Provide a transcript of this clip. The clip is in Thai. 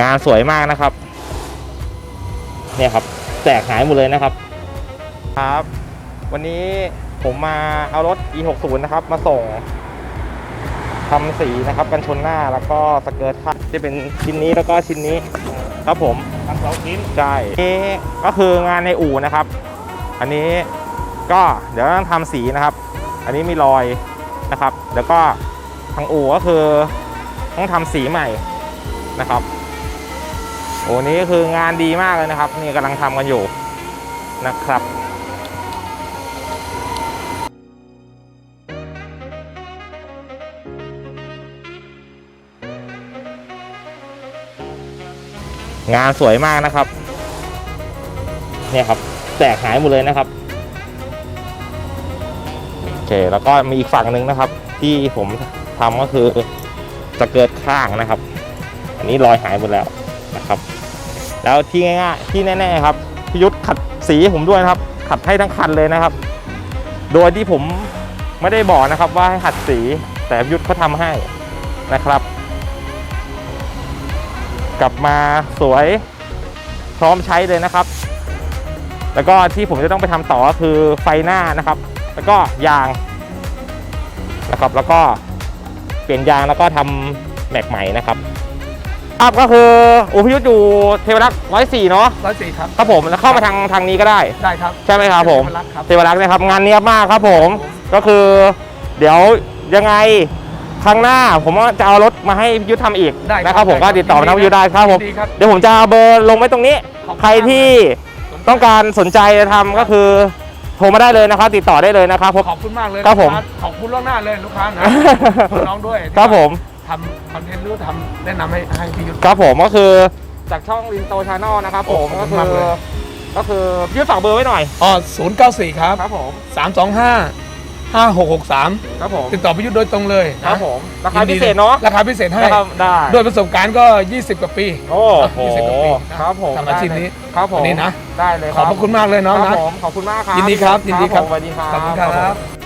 งานสวยมากนะครับ เนี่ยครับ แตกหายหมดเลยนะครับ ครับ วันนี้ผมมาเอารถ e60 นะครับ มาส่งทำสีนะครับกันชนหน้าแล้วก็สเกิร์ตทับจะเป็นชิ้นนี้แล้วก็ชิ้นนี้ ครับผมทั้งสองชิ้นใช่นี่ก็คืองานในอู่นะครับ อันนี้ก็เดี๋ยวต้องทำสีนะครับ อันนี้มีรอยนะครับ แล้วก็ทางอู่ก็คือต้องทำสีใหม่นะครับ โอ้นี้คืองานดีมากเลยนะครับ นี่กำลังทำกันอยู่นะครับงานสวยมากนะครับ เนี่ยครับ แตกหายหมดเลยนะครับ โอเค แล้วก็มีอีกฝั่งหนึ่งนะครับ ที่ผมทำก็คือสเกิร์ตข้างนะครับ อันนี้รอยหายหมดแล้วนะครับ แล้วที่ง่ายๆที่แน่ๆครับพิยุทธขัดสีผมด้วยนะครับ ขัดให้ทั้งคันเลยนะครับ โดยที่ผมไม่ได้บอกนะครับว่าให้ขัดสีแต่พิยุทธเขาทำให้นะครับ กลับมาสวยพร้อมใช้เลยนะครับ แล้วก็ที่ผมจะต้องไปทำต่อก็คือไฟหน้านะครับ แล้วก็ยางนะครับ แล้วก็เปลี่ยนยางแล้วก็ทำแม็กใหม่นะครับ ครับก็คืออุพยุทธอยู่เทวรักษ์ร้อยสี่เนาะร้อยสี่ครับครับผมแล้วเข้ามาทางทางนี้ก็ได้ได้ครับใช่ไหมครับผมเทพรักษ์ครับเทวรักษ์นะครับงานเนี้ยบมากครับผมก็คือ เดี๋ยวยังไงครั้งหน้าผมว่าจะเอารถมาให้พิยุทธทำอีกได้นะครับผมก็ได้ติดต่อมาทางพิยุทธได้ครับผมยินดีครับเดี๋ยวผมจะเอาเบอร์ลงไว้ตรงนี้ขอบคุณใครที่ต้องการสนใจจะทำก็คือโทรมาได้เลยนะครับติดต่อได้เลยนะครับผมขอบคุณมากเลยครับผมลูกาขอบคุณล่วงหน้าเลยลูกค้านะขอบคุณน้องด้วยครับผม ทำคอนเทนต์หรือทำแนะนำให้ให้พี่ยุทธ ครับผมก็คือจากช่องลินโตชาแนลนะครับผมโอ้ขก็อบคุคืณมากอเลย ก็คือพี่ฝากเบอร์ไว้หน่อยอ๋อศูนย์เก้าสี่ครับครับผมสามสองห้าห้าหกหกสามครับผมติดต่อพี่ยุทธโดยตรงเลยนะครับผมราคาพิเศษเนาะราคาพิเศษให้ นะครับได้ ด้วยประสบการณ์ก็ 20 กว่าปี โอ้โห20กว่าปีครับผมทำอาชีพนี้ครับผมอันนี้นะ ได้เลยขอบพระคุณมากเลยน้องครับนะ ผมขอบคุณมากครับยินดีครับยินดีครับผมสวัสดีครับ ขอบคุณครับผม